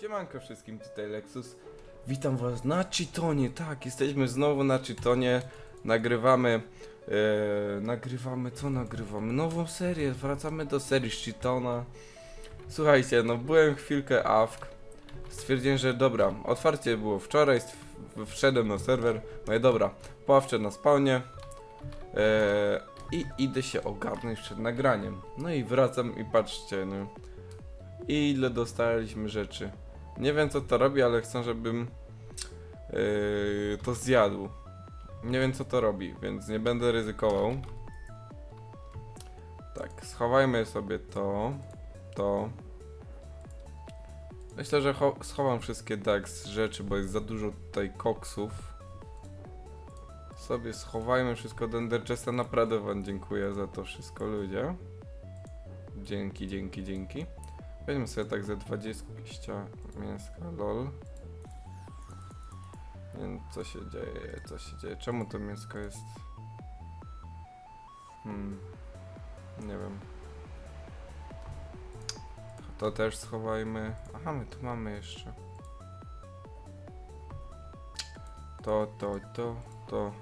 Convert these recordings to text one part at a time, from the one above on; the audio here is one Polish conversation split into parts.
Siemanko wszystkim, tutaj Lexus. Witam was na Cheatonie, tak, jesteśmy znowu na Cheatonie. Nagrywamy, e, nagrywamy, co nagrywamy? Nową serię, wracamy do serii z Cheatona. Słuchajcie, no byłem chwilkę AFK. Stwierdziłem, że dobra, otwarcie było wczoraj, wszedłem na serwer. Mówię, dobra, poławczę na spawnie. E, I idę się ogarnąć przed nagraniem. No i wracam i patrzcie, no. Ile dostaliśmy rzeczy. Nie wiem co to robi, ale chcę, żebym yy, to zjadł. Nie wiem co to robi, więc nie będę ryzykował. Tak, schowajmy sobie to, to. Myślę, że cho- schowam wszystkie Dax rzeczy, bo jest za dużo tutaj koksów. Sobie schowajmy wszystko do Ender Chesta. Naprawdę wam dziękuję za to wszystko, ludzie. Dzięki, dzięki, dzięki. Weźmy sobie tak ze 20 mięska, lol. Wiem, co się dzieje, co się dzieje. Czemu to mięsko jest... Hmm... Nie wiem. To też schowajmy. Aha, my tu mamy jeszcze. To, to, to, to.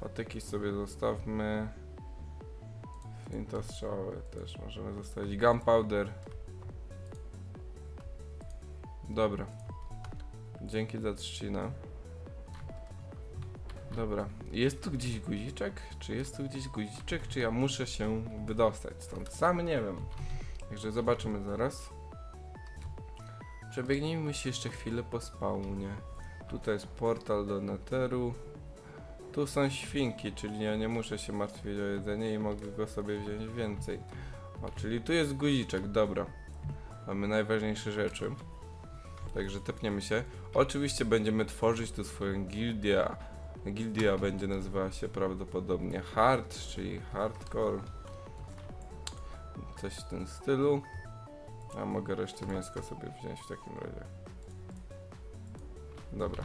Patyki sobie zostawmy. Flinta strzały też możemy zostawić. Gunpowder. Dobra. Dzięki za trzcinę. Dobra. Jest tu gdzieś guziczek? Czy jest tu gdzieś guziczek? Czy ja muszę się wydostać stąd? Sam nie wiem. Także zobaczymy zaraz. Przebiegnijmy się jeszcze chwilę po spawnie. Tutaj jest portal do Netheru. Tu są świnki, czyli ja nie muszę się martwić o jedzenie i mogę go sobie wziąć więcej. O, czyli tu jest guziczek, dobra. Mamy najważniejsze rzeczy. Także tepniemy się. Oczywiście będziemy tworzyć tu swoją gildię. Gildia będzie nazywała się prawdopodobnie Hard, czyli Hardcore. Coś w tym stylu. A mogę resztę mięska sobie wziąć w takim razie. Dobra.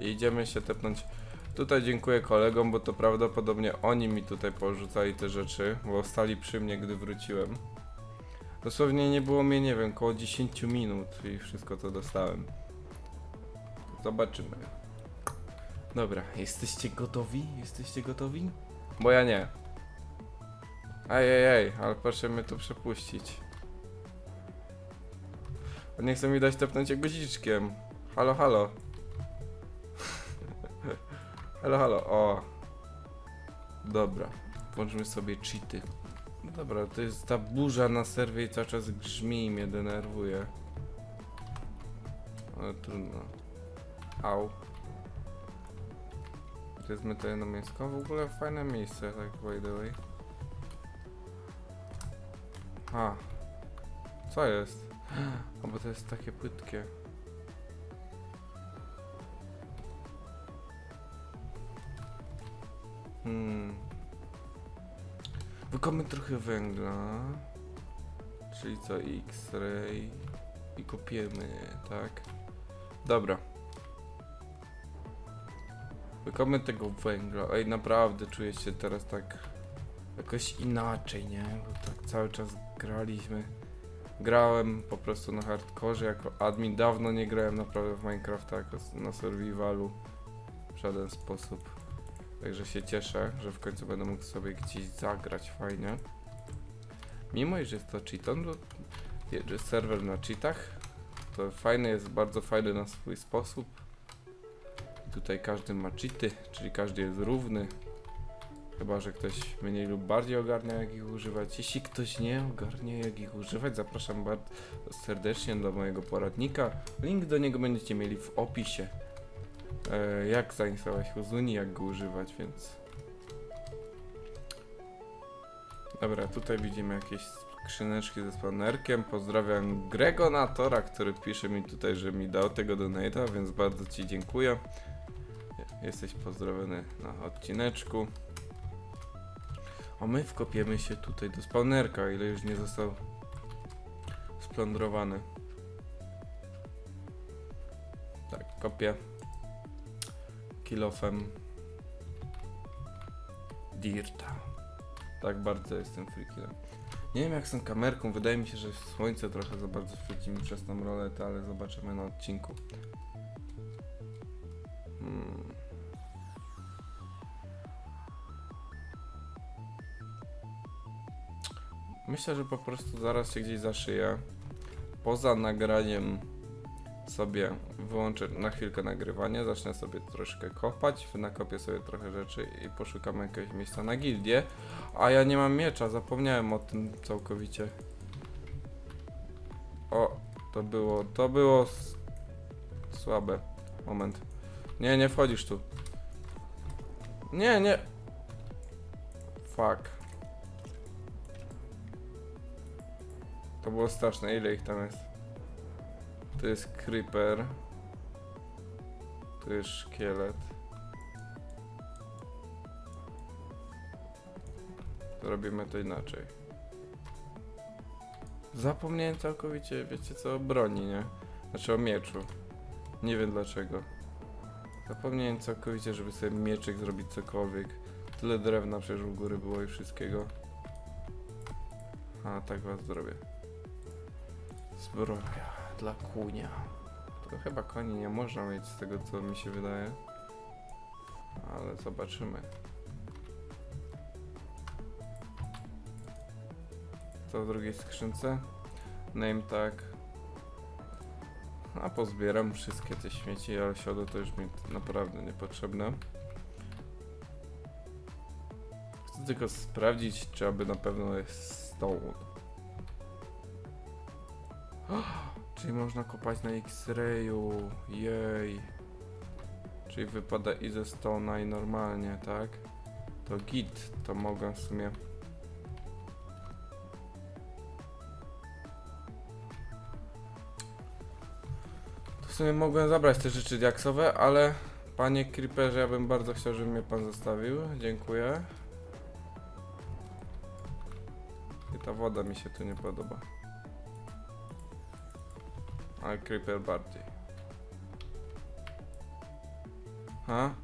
Idziemy się tepnąć. Tutaj dziękuję kolegom, bo to prawdopodobnie oni mi tutaj porzucali te rzeczy, bo stali przy mnie, gdy wróciłem. Dosłownie nie było mnie, nie wiem, około 10 minut i wszystko to dostałem. Zobaczymy. Dobra, jesteście gotowi? Jesteście gotowi? Bo ja nie. Ej, ej, ej, ale proszę mnie tu przepuścić. On nie chce mi dać tepnąć guziczkiem. Halo, halo. Halo, halo, o. Dobra, włączmy sobie cheaty. Dobra, to jest ta burza na serwie i cały czas grzmi i mnie denerwuje. Ale trudno. Au. Wezmę to jedno. W ogóle fajne miejsce, tak by the way. A. Co jest? O, bo to jest takie płytkie. Hmm. Wykopmy trochę węgla. Czyli co? X-ray. I kopiemy, tak? Dobra. Wykopmy tego węgla. Ej, naprawdę czuję się teraz tak jakoś inaczej, nie? Bo tak cały czas graliśmy. Grałem po prostu na hardkorze jako admin. Dawno nie grałem naprawdę w Minecrafta jako na survivalu. W żaden sposób. Także się cieszę, że w końcu będę mógł sobie gdzieś zagrać fajnie. Mimo, iż jest to cheaton, to serwer na cheatach, to fajny jest, bardzo fajny na swój sposób. Tutaj każdy ma cheaty, czyli każdy jest równy. Chyba, że ktoś mniej lub bardziej ogarnia jak ich używać. Jeśli ktoś nie ogarnie jak ich używać, zapraszam bardzo serdecznie do mojego poradnika. Link do niego będziecie mieli w opisie e, jak zainstalować Huzuni, jak go używać, więc... Dobra, tutaj widzimy jakieś skrzyneczki ze spawnerkiem. Pozdrawiam Gregonatora, który pisze mi tutaj, że mi dał tego donate'a, więc bardzo Ci dziękuję. Jesteś pozdrowiony na odcineczku. A my wkopiemy się tutaj do spawnerka, ile już nie został splądrowany. Tak, kopię kilofem Dirta. Tak bardzo jestem freakinem. Nie wiem jak z tą kamerką, wydaje mi się, że słońce trochę za bardzo świeci mi przez tą roletę, ale zobaczymy na odcinku. Myślę, że po prostu zaraz się gdzieś zaszyję. Poza nagraniem sobie wyłączę na chwilkę nagrywanie, zacznę sobie troszkę kopać, nakopię sobie trochę rzeczy i poszukam jakiegoś miejsca na gildię. A ja nie mam miecza, zapomniałem o tym całkowicie. O, to było, to było słabe. Moment. Nie, nie wchodzisz tu. Nie, nie. Fuck. To było straszne, ile ich tam jest? To jest creeper. Tu jest szkielet. To robimy to inaczej. Zapomniałem całkowicie, wiecie co, o broni, nie? Znaczy o mieczu. Nie wiem dlaczego. Zapomniałem całkowicie, żeby sobie mieczyk zrobić cokolwiek. Tyle drewna przecież u góry było i wszystkiego. A tak was zrobię. Zbroja dla kunia. To chyba koni nie można mieć z tego co mi się wydaje. Ale zobaczymy. Co w drugiej skrzynce? Name tag. A pozbieram wszystkie te śmieci, ale siodło to już mi naprawdę niepotrzebne. Chcę tylko sprawdzić, czy aby na pewno jest stone. Czyli można kopać na X-rayu, jej. Czyli wypada i ze stona i normalnie, tak? To git, to mogę w sumie. To w sumie mogłem zabrać te rzeczy diaksowe, ale panie creeperze, ja bym bardzo chciał, żeby mnie pan zostawił. Dziękuję. I ta woda mi się tu nie podoba. Ale creeper bardziej. Ha?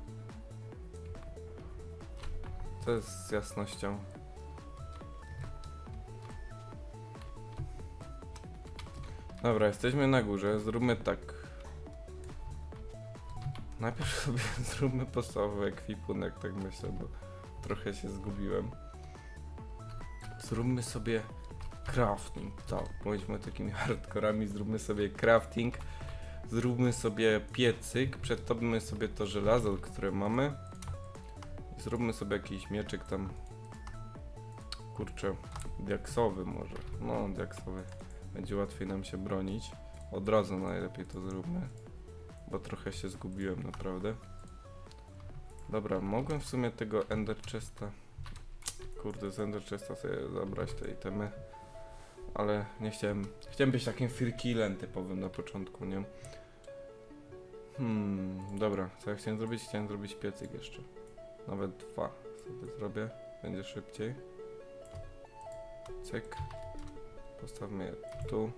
Co jest z jasnością? Dobra, jesteśmy na górze. Zróbmy tak. Najpierw sobie zróbmy podstawowy ekwipunek, tak myślę, bo trochę się zgubiłem. Zróbmy sobie crafting, tak, bądźmy takimi hardkorami, zróbmy sobie crafting, zróbmy sobie piecyk, przedtopmy sobie to żelazo, które mamy, zróbmy sobie jakiś mieczyk tam, kurczę, diaksowy może, no diaksowy, będzie łatwiej nam się bronić, od razu najlepiej to zróbmy, bo trochę się zgubiłem naprawdę. Dobra, mogłem w sumie tego Ender Chesta, kurde z Ender Chesta sobie zabrać te itemy ale nie chciałem. Chciałem być takim firkilem typowym na początku, nie? Hmm, dobra, co ja chciałem zrobić? Chciałem zrobić piecyk jeszcze. Nawet dwa sobie zrobię, będzie szybciej. Cyk. Postawmy je tu.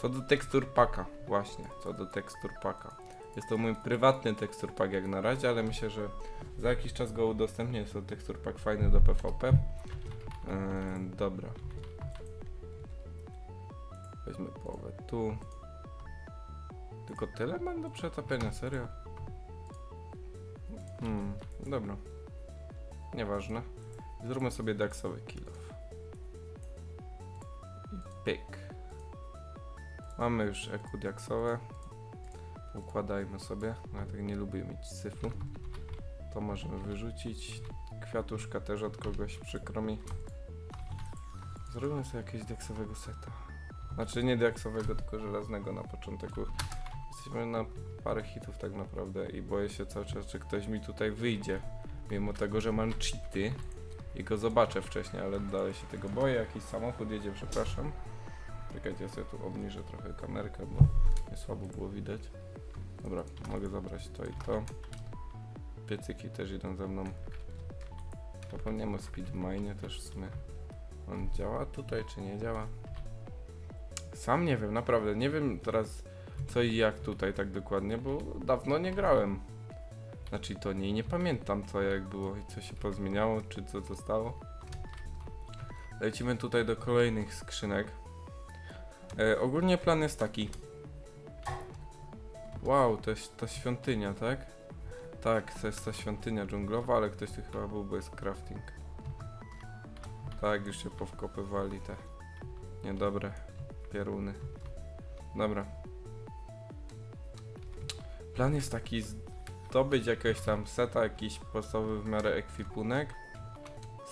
Co do tekstur paka, właśnie, co do tekstur paka. Jest to mój prywatny tekstur pak jak na razie, ale myślę, że za jakiś czas go udostępnię. Jest to tekstur pak fajny do PvP. Yy, dobra. Weźmy połowę tu. Tylko tyle mam do przetapiania, serio? Hmm, dobra. Nieważne. Zróbmy sobie daksowy kill. I pyk. Mamy już eku diaksowe. Układajmy sobie. No, ja tak nie lubię mieć syfu. To możemy wyrzucić. Kwiatuszka też od kogoś, przykro mi. Zrobimy sobie jakiegoś diaksowego seta. Znaczy nie diaksowego, tylko żelaznego na początek. bo Jesteśmy na parę hitów tak naprawdę i boję się cały czas, czy ktoś mi tutaj wyjdzie. Mimo tego, że mam cheaty i go zobaczę wcześniej, ale dalej się tego boję. Jakiś samochód jedzie, przepraszam. Czekajcie, ja sobie tu obniżę trochę kamerkę, bo nie słabo było widać. Dobra, mogę zabrać to i to. Piecyki też idą ze mną. Zapomniałem o speedmine też w sumie. On działa tutaj, czy nie działa? Sam nie wiem, naprawdę. Nie wiem teraz co i jak tutaj tak dokładnie, bo dawno nie grałem. Znaczy to nie, nie pamiętam co jak było i co się pozmieniało, czy co zostało. Lecimy tutaj do kolejnych skrzynek. E, ogólnie plan jest taki. Wow, to jest ta świątynia, tak? Tak, to jest ta świątynia dżunglowa, ale ktoś tu chyba był bez crafting. Tak, już się powkopywali te niedobre pieruny. Dobra. Plan jest taki zdobyć jakiegoś tam seta, jakiś podstawowy w miarę ekwipunek,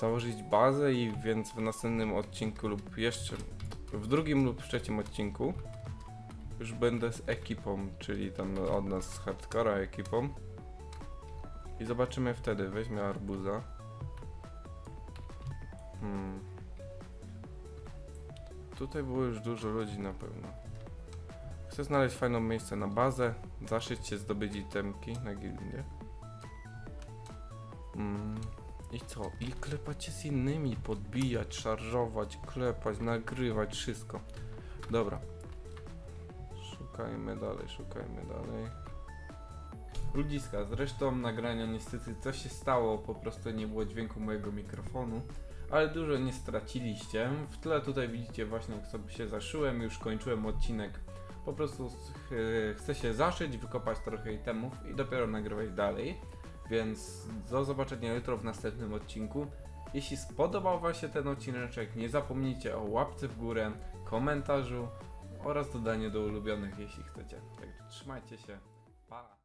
założyć bazę i więc w następnym odcinku lub jeszcze w drugim lub w trzecim odcinku już będę z ekipą, czyli tam od nas z hardcora ekipą. I zobaczymy wtedy. Weźmie arbuza. Hmm. Tutaj było już dużo ludzi na pewno. Chcę znaleźć fajne miejsce na bazę, zaszyć się, zdobyć itemki na gildię. Mm. I co? I klepać się z innymi, podbijać, szarżować, klepać, nagrywać, wszystko. Dobra. Szukajmy dalej, szukajmy dalej. Ludziska, zresztą nagrania niestety coś się stało, po prostu nie było dźwięku mojego mikrofonu, ale dużo nie straciliście. W tle tutaj widzicie właśnie jak sobie się zaszyłem, już kończyłem odcinek. Po prostu ch chcę się zaszyć, wykopać trochę itemów i dopiero nagrywać dalej. Więc do zobaczenia jutro w następnym odcinku. Jeśli spodobał Wam się ten odcineczek, nie zapomnijcie o łapce w górę, komentarzu oraz dodanie do ulubionych, jeśli chcecie. Także trzymajcie się. Pa!